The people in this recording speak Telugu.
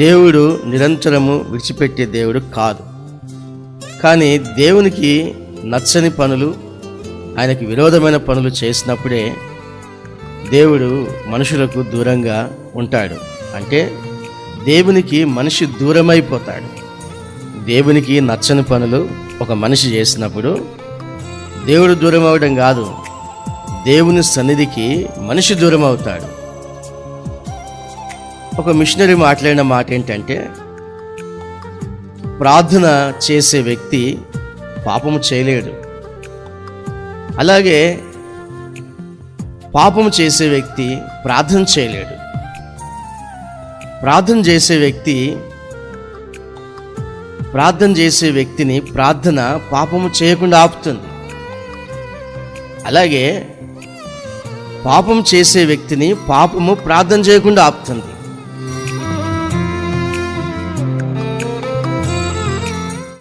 దేవుడు నిరంతరము విడిచిపెట్టే దేవుడు కాదు. కానీ దేవునికి నచ్చని పనులు ఆయనకు విరోధమైన పనులు చేసినప్పుడే దేవుడు మనుషులకు దూరంగా ఉంటాడు. అంటే దేవునికి మనిషి దూరమైపోతాడు. దేవునికి నచ్చని పనులు ఒక మనిషి చేసినప్పుడు దేవుడు దూరం అవడం కాదు దేవుని సన్నిధికి మనిషి దూరం అవుతాడు ఒక మిషనరీ మాట్లాడిన మాట ఏంటంటే ప్రార్థన చేసే వ్యక్తి పాపము చేయలేడు. అలాగే పాపము చేసే వ్యక్తి ప్రార్థన చేయలేడు. ప్రార్థన చేసే వ్యక్తి ప్రార్థన చేసే వ్యక్తిని ప్రార్థన పాపము చేయకుండా ఆపుతుంది. అలాగే పాపం చేసే వ్యక్తిని పాపము ప్రార్థన చేయకుండా ఆపుతుంది.